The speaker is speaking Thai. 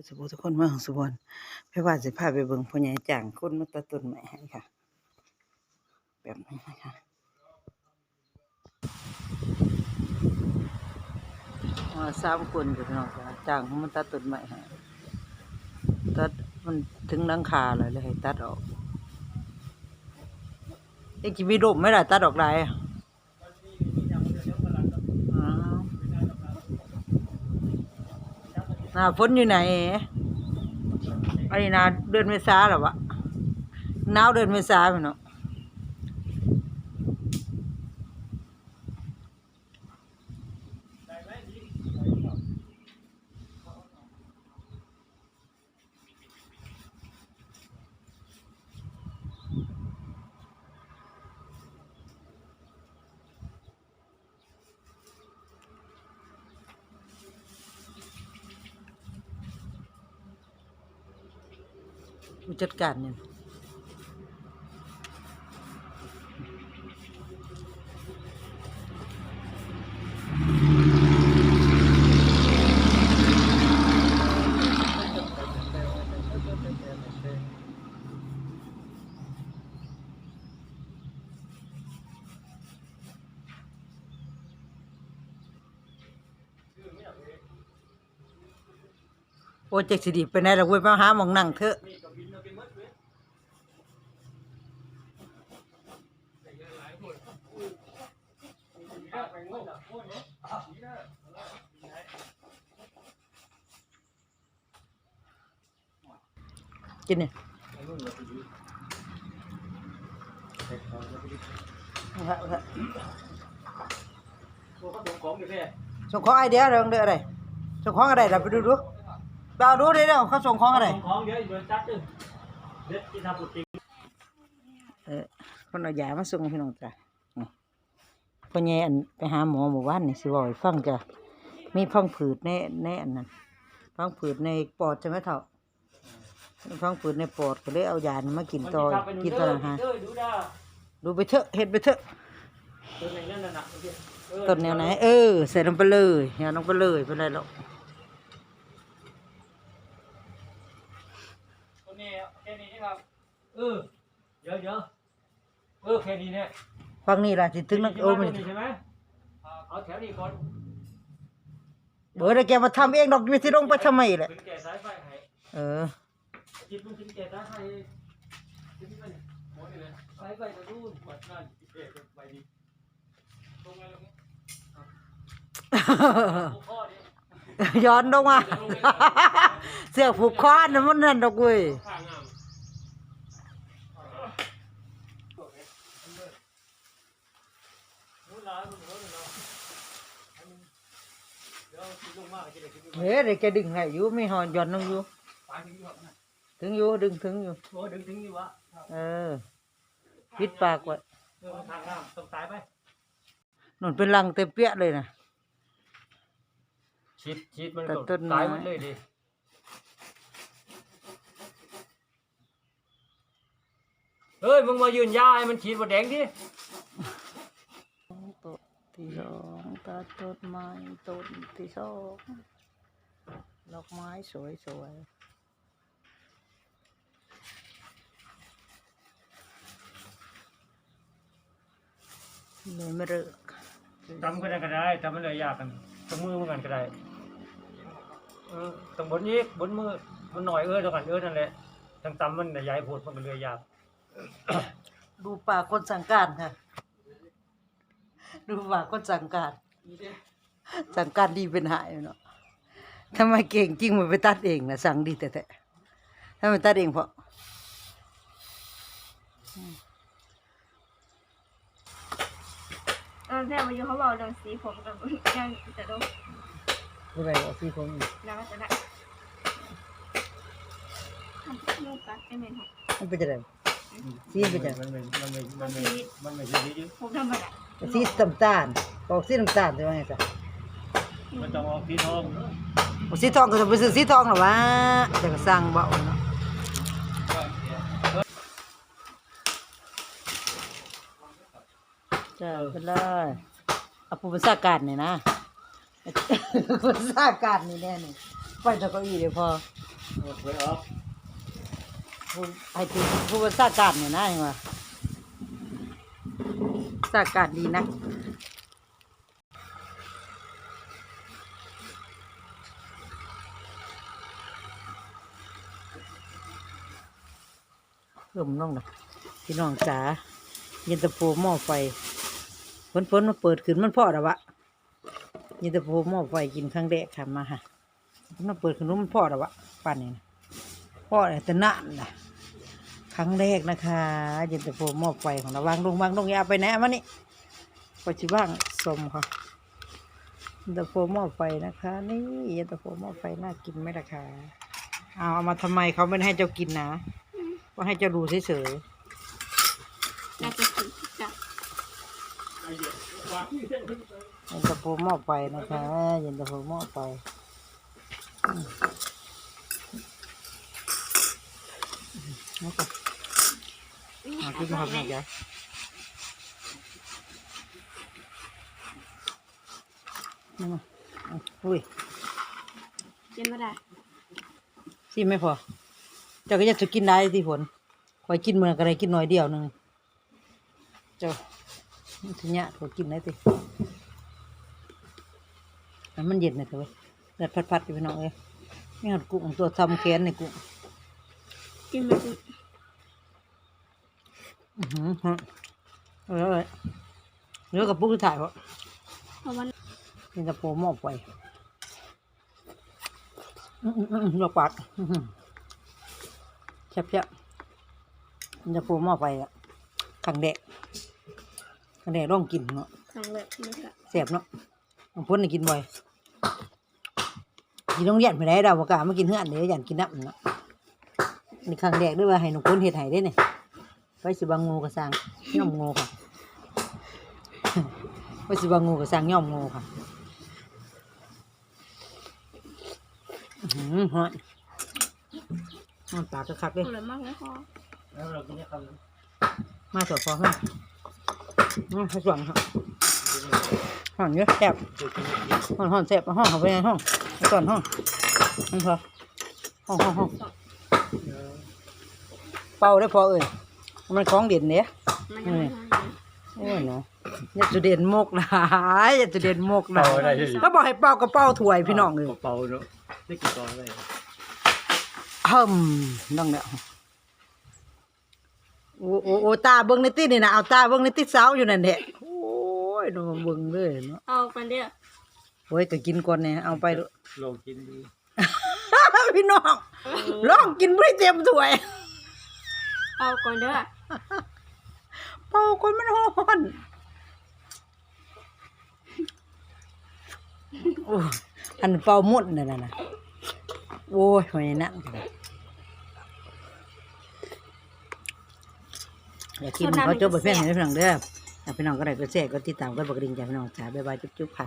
ผู้สบูทุกคนเมืองสุวรรณไปว่าสิพาไปเบิ่งพ่อใหญ่จ่างคนมาตัดต้นไม้ให้ค่ะ แบบนี้นะคะสามคนอยู่นองจ้ะจ่างเขามาตัดต้นไม้ให้ตัดมันถึงหลังคาเลยเลยให้ตัดออกไอ้กี่มีร่มไหมล่ะตัดออกได้อะอ้าวห น้าฝนอยู่ไหนไอ้หนาเดือนเมษาหรอวะหนาวเดือนเมษาไปเนาะ ผู้จัดการเนี่ยโปรเจกต์สิดีไปไหนเราเว้ยมาหาหมองนั่งเถอะ กินเนี่ยเอาละเอาละตัวเขาส่งของอยู่แค่ส่งของไอเดียเรื่องเดืออะไรส่งของอะไรเราไปดูดูไปเอาดูดิเดี๋ยวเขาส่งของอะไรส่งของเยอะอยู่บนจัดตึ้งเด็ดที่ทำปุติเออคนเอายามาส่งพี่น้องจ้ะนี่ พ่อแย่อันไปหาหมอหมู่บ้านนี่สิบอกให้ฟังจ้ะมีพังผืดในในอันนั้นพังผืดในปอดใช่ไหมเถ่ามีพังผืดในปอดก็เลยเอายานั้นมากินต่อกินต่อฮะดูไปเถอะเห็ดไปเถอะต้นแนวไหนเออใส่ลงไปเลยอย่าลงไปเลยเป็นไรหรอกแค่นี้นะครับเออเยอะเยอะเออแค่นี้เนี่ย ฟังนี่ล่ะสิถึงนักโอ้มันใช่ไหมเอาแถวนี้ก่อนเบอร์ได้แกมาทำเองดอกไม่สิลงไปทำไมแหละถึงแก่สายไฟให้เออจิตมึงถึงแก่สายไฟถึงมันหมดเลยสายไฟจะรูดหมดนั่นเอ๊ะไปดีตรงไหนลงข้อนี้ย้อนลงมาเสื้อผูกคอนะมันนั่นดอกเว้ย ข้างงามนู้นร้านนู้นนู้นเนาะ เดี๋ยวสิลงมาจะได้ขึ้นเฮ้ยเดี๋ยวแกดึงให้อยู่ไม่หอนย้อนลงอยู่ไปถึงอยู่ครับนะถึงอยู่ดึงถึงอยู่ โอ้ดึงถึงอยู่วะเออปิดปากไว้เออทางงามตรงสายไปนุ่นเป็นลังเต็มเปี้ยเลยนะชิดชิดมันตัดก็ต้นไม้สายมันเลยดิเฮ้ยมึงมายืนยาให้มันฉีดบดแดงดิ ต้นที่สอง ตัดต้นไม้ต้นที่สองดอกไม้สวยสวยเลยไม่เลิกทำก็ได้ก็ได้ทำมันเลยยากกันตรงมือมันกันก็ได้เออตรงบนนี้บนมือบนหน่อยเออเท่ากันเออนั่นแหละทางตำมันน่ะย้ายโพดมันก็เลยยาก ดูปากคนสั่งการค่ะ ดูปากคนสั่งการ สั่งการดีเป็นหายเนาะทำไมเก่งจริงมันไปตัดเองนะสั่งดีแต่แต่ถ้ามันตัดเองเพราะเออแต่วันนี้เขาบอกเรื่องสีผมกับยังจะดูผู้ใดเอาพี่ผมแล้วก็จะได้ทำลูกปัดไม่เป็นหกมันเป็นจะไดสีเป็นจะมันไม่มันไม่มันไม่มันไม่ใช่ยืดผมธรรมดา สีน้ำตาลออกสีน้ำตาลใช่ไหมจ๊ะมันต้องออกสีทองออกสีทองก็จะไปซื้อสีทองหรอวะจะก็สั่งเบาเนาะจ้าเป็นเลยเอาผู้บัญชาการเนี่ยนะผู้บัญชาการนี่แน่นี่ไปตะเก้าอี้เดี๋ยวพอเปิดออกผู้ไอ้ที่ผู้ว่าสร้างการเนี่ยนะเห็นว่าส ร้าการดีนะเพิ่มน้องนะพี่น้องจ๋าเย็นตาโฟหม้อไฟฝนฝนมาเปิดขึ้นมันพอแล้ววะเย็นตาโฟหม้อไฟกินครั้งแรกค่ะมาฮะมันเปิดขึ้นนู้นมันพอแล้ววะปั่นนี้นะพอแล้วแต่นานนะ ครั้งแรกนะคะเย็นตาโฟหม้อไฟของเราวางลงวางลงยาไปไหนเอามานี่ก็จะว่างสมค่ะเย็นตาโฟหม้อไฟนะคะ นี่เย็นตาโฟหม้อไฟน่ากินไหมล่ะคะเอาเอามาทำไมเขาไม่ให้เจ้ากินนะว่าให้เจ้าดูเฉยน่าจะกินจับๆเย็นตาโฟหม้อไฟนะคะเย็นตาโฟหม้อไฟอืมนี่ก็ เอาขึ้นมาครับแม่จ๊ะนี่มาเอาอุ้ยกินไม่ได้สิไม่พอ เจ้าก็อยากจะกินได้ที่ผลคอยกินเมื่อก็ได้กินน้อยเดียวหนึ่งเจ้าทีเนี้ยขอกินได้สิอันมันเย็นเลยเถอะเว้ยเลือดพัดๆอยู่พี่น้องเอ้ยนี่หัดกุ้งตัวทำแขนในกุ้งกินไม่ได้ อือหือฮะเออเออเนื้อกับปุ๊กที่ถ่ายวะเพราะว่านี่จะโปรหม้อไฟอืมอืมอืมลวกปากอื้อหือแซ่บๆมันจะโปรหม้อไฟอะขังแดกขังแดกร่องกินเนาะครั้งแรกไม่กะแซ่บเนาะบางคนน่ะกินบ่อยกินโรงเรียนไปได้ดาวบกล้ามากินเฮือนเดี๋ยวยันกินน้ำเนาะนี่ขังแดกด้วยว่าให้หนุ่มคนเฮ็ดให้ได้เนี่ย ไปสิบางงูกระสังย่อมงูค่ะไปสิบางงูกระสังย่อมงูค่ะอือหือฮอนฮอนปากกระคักเลยมากเลยพอแล้วเรากินเนี่ยคำมาสอบพอให้ห้อส่วนครับห่อนเยอะแซ่บห่อนห่อนแซ่บห้องเขาไปในห้องก่อนห้องนั่นพอห้องห้องห้องเออเป่าได้พอเอ่ย มันของเด่นเนี่ยมันยังไม่ทานเลยโอ้ยเนาะอย่าจุเด่นมกหลายอย่าจุเด่นมกหลาเป่ายได้ยังก็บอกให้เป่าก็เป่าถ้วยพี่น้องเลยเป่าเนาะได้กี่ตอนเลยเฮิมน้องเนี่ยโอ้โอ้โอ้ตาเบิ้งในตินี่นะเอาตาเบิ้งในติเสาอยู่นั่นแหละโอ้ยดูมาเบิ้งเลยเนาะเอากันเดียวโอ้ยก็กินก่อนเนี่ยเอาไปเถอะลองกินดู พี่น้องลองกินไม่เต็มถ้วย เอาก่อนเด้อเป่าคนมันฮ้อนโอ้ยอันเป่าหมดนั่นน่ะนะโอ้ยไม่นั่งเดี๋ยวคลิปนี้เขาจบไปเพียงเท่านี้พี่น้องเด้อถ้าพี่น้องก็ได้ก็แชร์ก็ติดตามก็บอกกระดิ่งจ้าพี่น้องจ้าบ๊ายบายจุ๊บๆค่ะ